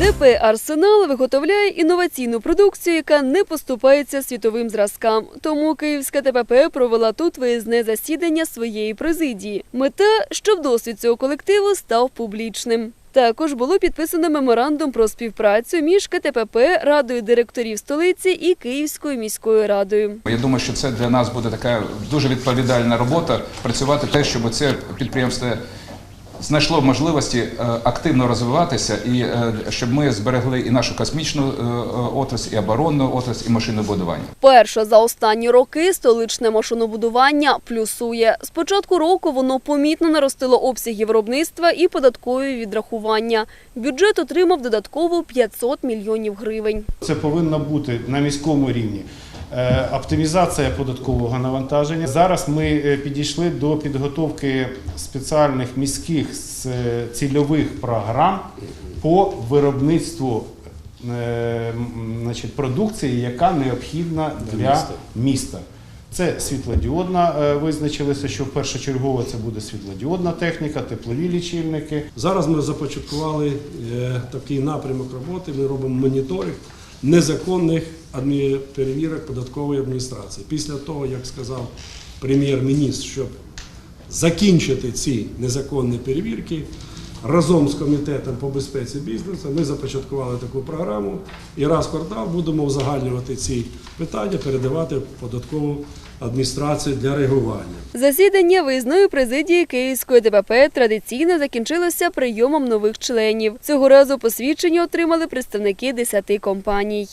ДП Арсенал виготовляє інноваційну продукцію, яка не поступається світовим зразкам. Тому Київська ТПП провела тут виїзне засідання своєї президії. Мета, щоб досвід цього колективу став публічним. Також було підписано меморандум про співпрацю між КТПП, радою директорів столиці і Київською міською радою. Я думаю, що це для нас буде така дуже відповідальна робота працювати те, щоб це підприємство знайшло можливості е, активно розвиватися, і е, щоб ми зберегли і нашу космічну е, отрасль, і оборонну отрасль, і машинобудування. Перше за останні роки столичне машинобудування плюсує. З початку року воно помітно наростило обсяги виробництва і податкові відрахування. Бюджет отримав додатково 500 мільйонів гривень. Це повинно бути на міському рівні. Е, Оптимізація податкового навантаження. Зараз ми е, підійшли до підготовки спеціальних міських цільових програм по виробництву е, значить, продукції, яка необхідна для міста. Це світлодіодна, визначилося, що першочергово це буде світлодіодна техніка, теплові лічильники. Зараз ми започаткували такий напрямок роботи. Ми робимо моніторинг незаконних перевірок податкової адміністрації. Після того, як сказав прем'єр-міністр, щоб закінчити ці незаконні перевірки. Разом з комітетом по безпеці бізнесу ми започаткували таку програму і раз в квартал будемо узагальнювати ці питання, передавати податкову адміністрацію для реагування. Засідання виїзної президії Київської ДПП традиційно закінчилося прийомом нових членів. Цього разу посвідчення отримали представники 10 компаній.